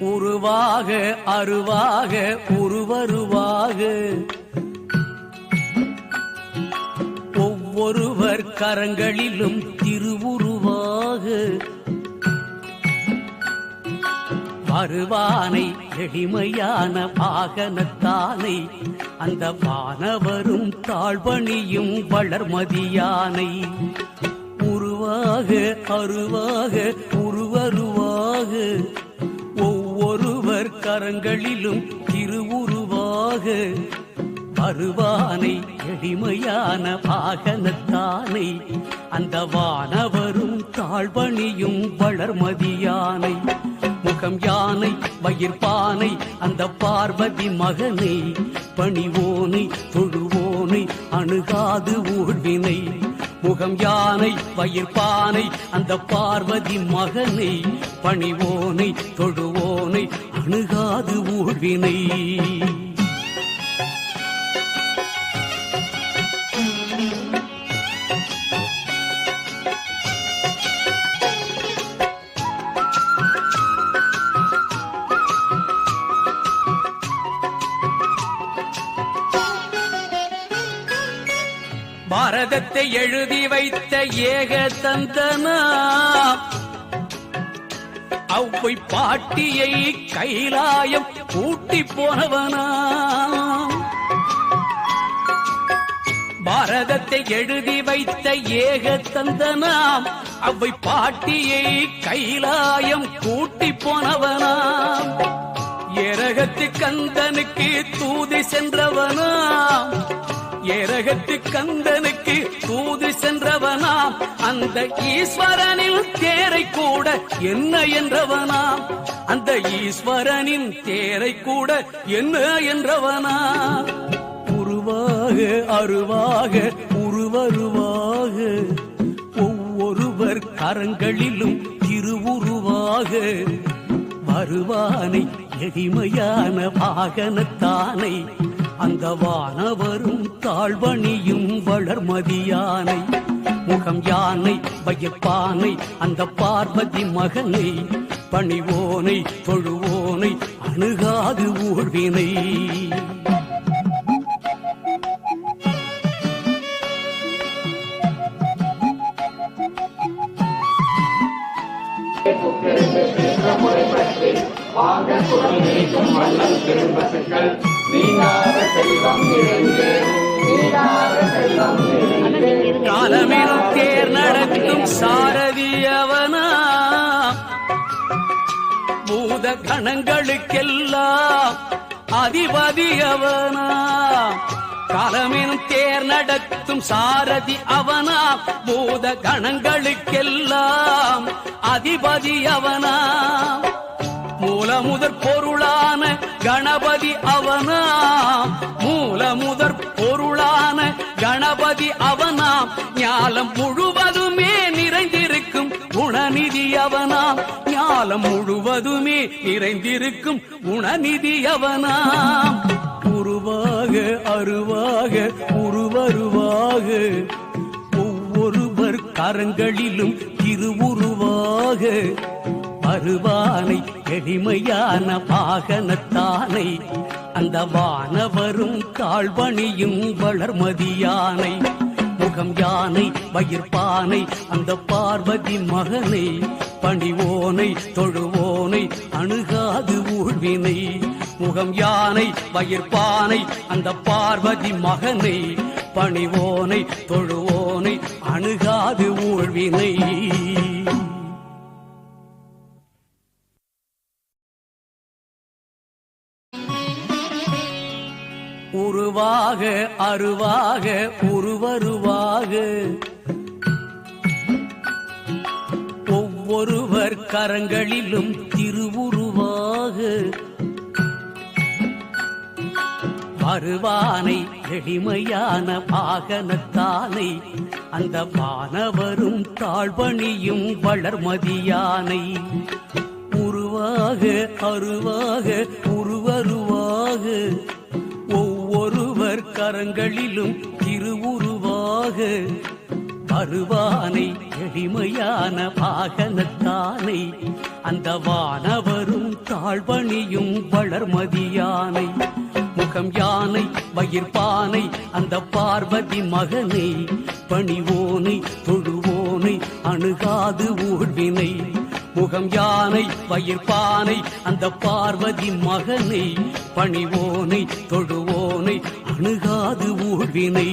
உருவாக அருவாக உருவருவாக. ஒவ்வொருவர் கரங்களிலும் திருவுருவாக. வருவானை எளிமையான வாகனத்தானை அந்த வானவரும் தாழ்வணியும் வளர்மதியானை. உருவாக அருவாக உருவருவாக. ஒவ்வொருவர் திருவுருவாக அருவானை எளிமையான வாகனத்தானை அந்த வானவரும் தாழ்வணியும் வளர்மதியானை முகம் யானை வயிற்பானை அந்த பார்வதி மகனை பணிவோனை தொழுவோனை அணுகாது ஊழ்வினை முகம் யானை வயிற்பானை அந்த பார்வதி மகனை பணிவோனை தொழுவோனை அணுகாது ஊழ்வினை. பாரதத்தை எழுதி வைத்த ஏக தந்தனா அவ்வை பாட்டியை கைலாயம் கூட்டி போனவனாம் பாரதத்தை எழுதி வைத்த ஏக தந்தனாம் அவ்வை பாட்டியை கைலாயம் கூட்டி போனவனாம் ஏரகத்து கந்தனுக்கு தூதி சென்றவனாம் ஏரகத்து கந்தனுக்கு தூது சென்றவனாம். அந்த ஈஸ்வரனின் தேரை கூட என்ன என்றவனாம். அந்த ஈஸ்வரனின் தேரை கூட என்ன என்றவனாம். உருவாக அருவாக உருவருவாக ஒவ்வொருவர் கரங்களிலும் திருவுருவாக. வருவானை எளிமையான வாகனத்தானை அந்த வானவரும் தாழ்வணியும் வளர்மதியானை முகம் யானை வயப்பானை அந்த பார்வதி மகனை பணிவோனை தொழுவோனை அணுகாது ஊழ்வினை காலமெனும் தேர் நடக்கும் சாரதியவனா. பூத கணங்களுக்கெல்லாம் அதிபதியவனா. காலமெனும் தேர் நடத்தும் சாரதி அவனா. பூத கணங்களுக்கெல்லாம் அதிபதி அவனா மூலமுதற் பொருளான கணபதி அவனா மூலமுதற் பொருளான கணபதி அவனாம். ஞாலம் முழுவதுமே நிறைந்திருக்கும் குணநிதி அவனாம். ஞாலம் முழுவதுமே நிறைந்திருக்கும் குணநிதி அவனாம். உருவாக அருவாக உருவருவாக ஒவ்வொருவர் கரங்களிலும் திருவுருவாக. அருவானை எளிமையான பாகனத்தானை அந்த வானவரும் தாழ்வணியும் வளர்மதியானை முகம் யானை பயிர்பானை அந்த பார்வதி மகனை பணிவோனை தொழுவோனை அணுகாது ஊழ்வினை முகம் யானை பயிர்பானை அந்த பார்வதி மகனை பணிவோனை தொழுவோனை அணுகாது ஊழ்வினை. உருவாக அருவாக உருவருவாக. ஒவ்வொருவர் கரங்களிலும் திருவுருவாக. வருவானை எளிமையான பாகனத்தானை அந்த வானவரும் தாழ்வணியும் வளர்மதியானை. உருவாக அருவாக உருவருவாக. கரங்களிலும் திருவுருவாக அருவானை எளிமையான பாகனத்தானை அந்த வானவரும் தாழ்வணியும் வளர்மதியானை முகம் யானை வயிற்பானை அந்த பார்வதி மகனை பணிவோனை தொழுவோனை அணுகாது ஊழ்வினை முகம் யானை பயிர்பானை அந்த பார்வதி மகனை பணிவோனை தொழுவோனை அணுகாது ஊழ்வினை